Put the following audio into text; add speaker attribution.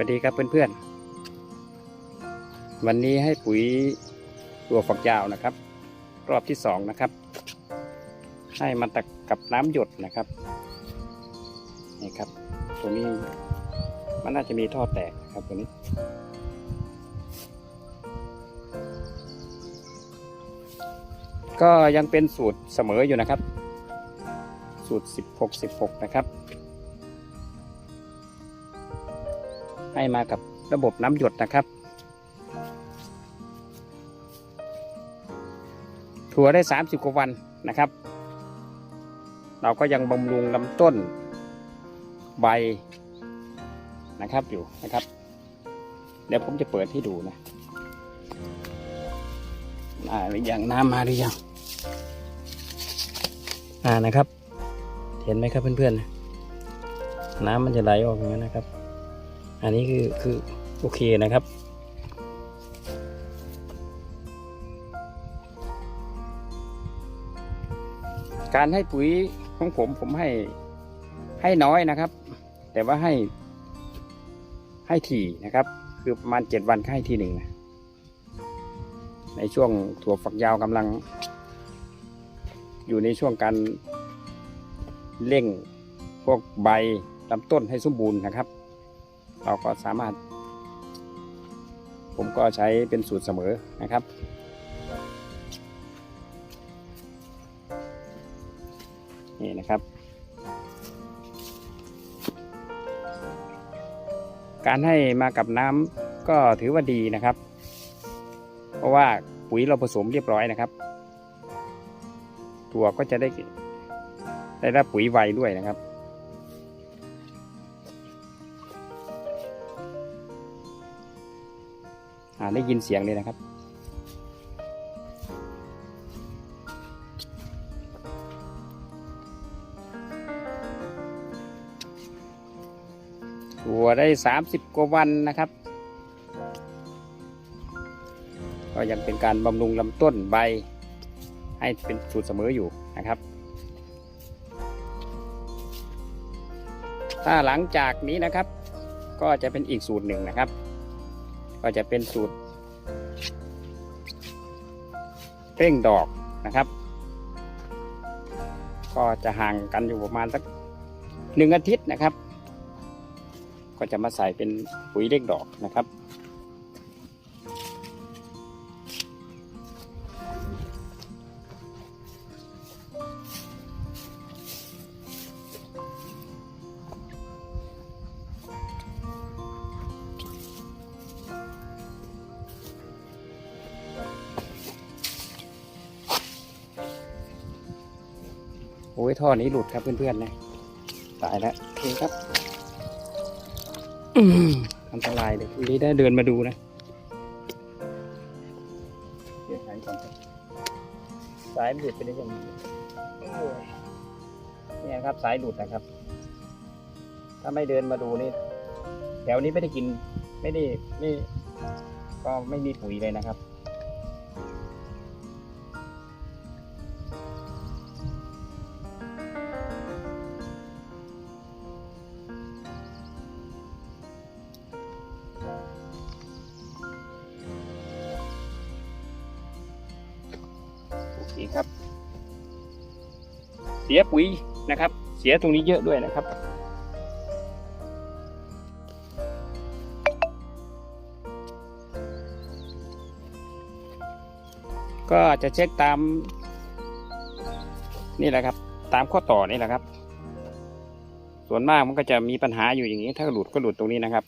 Speaker 1: วัสดีครับเพื่อนๆ วันนี้ให้ปุ๋ยตัวฝักยาวนะครับ รอบที่สองนะครับ ให้มาตักกับน้ำหยดนะครับนี่ครับตรงนี้มันน่าจะมีท่อแตกนะครับตัวนี้ก็ยังเป็นสูตรเสมออยู่นะครับ สูตร 16 16 นะครับ ให้มากับระบบน้ำหยดนะครับ ถั่วได้ 30 กว่าวันนะครับ เราก็ยังบำรุงลำต้นใบนะครับอยู่นะครับ เดี๋ยวผมจะเปิดให้ดูนะมาหรือยังน้ำมาหรือยังอ่านะครับ เห็นไหมครับเพื่อนๆน้ำมันจะไหลออกอย่างนี้นนะครับ อันนี้คือคือโอเคนะครับ การให้ปุ๋ยของผมผมให้ให้น้อยนะครับ แต่ว่าให้ให้ถี่นะครับ คือประมาณเจ็ดวันให้ทีหนึ่งนะในช่วงถั่วฝักยาวกำลัง อยู่ในช่วงการเร่งพวกใบลำต้นให้สมบูรณ์นะครับ เราก็สามารถ ผมก็ใช้เป็นสูตรเสมอนะครับ นี่นะครับ การให้มากับน้ำก็ถือว่าดีนะครับ เพราะว่าปุ๋ยเราผสมเรียบร้อยนะครับ ถั่วก็จะได้ได้รับปุ๋ยไวด้วยนะครับ ได้ยินเสียงเลยนะครับถั่วได้ 30 กว่าวันนะครับ ก็ยังเป็นการบำรุงลำต้นใบ ให้เป็นสูตรเสมออยู่นะครับถ้าหลังจากนี้นะครับ ก็จะเป็นอีกสูตรหนึ่งนะครับ ก็จะเป็นสูตรเร่งดอกนะครับ ก็จะห่างกันอยู่ประมาณสักหนึ่งอาทิตย์นะครับ ก็จะมาใส่เป็นปุ๋ยเร่งดอกนะครับ อ้ยท่อนี้หลุดครับเพื่อนๆนะตายแล้วโอเคครับอืมอันตรายเลยวันนี้ได้เดินมาดูนะเดี๋ยวหายก่อนครับสายมันหลุดไปได้ยังไงโอ้ยเนี่ยครับสายหลุดนะครับ ถ้าไม่เดินมาดูนี่แถวนี้ไม่ได้กิน ไม่ได้ไม่ก็ไม่มีปุ๋ยเลยนะครับ โอเคครับ เสียปุ๋ยนะครับ เสียตรงนี้เยอะด้วยนะครับ ก็จะเช็คตาม นี่แหละครับ ตามข้อต่อนี่แหละครับ ส่วนมากมันก็จะมีปัญหาอยู่อย่างนี้ ถ้าหลุดก็หลุดตรงนี้นะครับ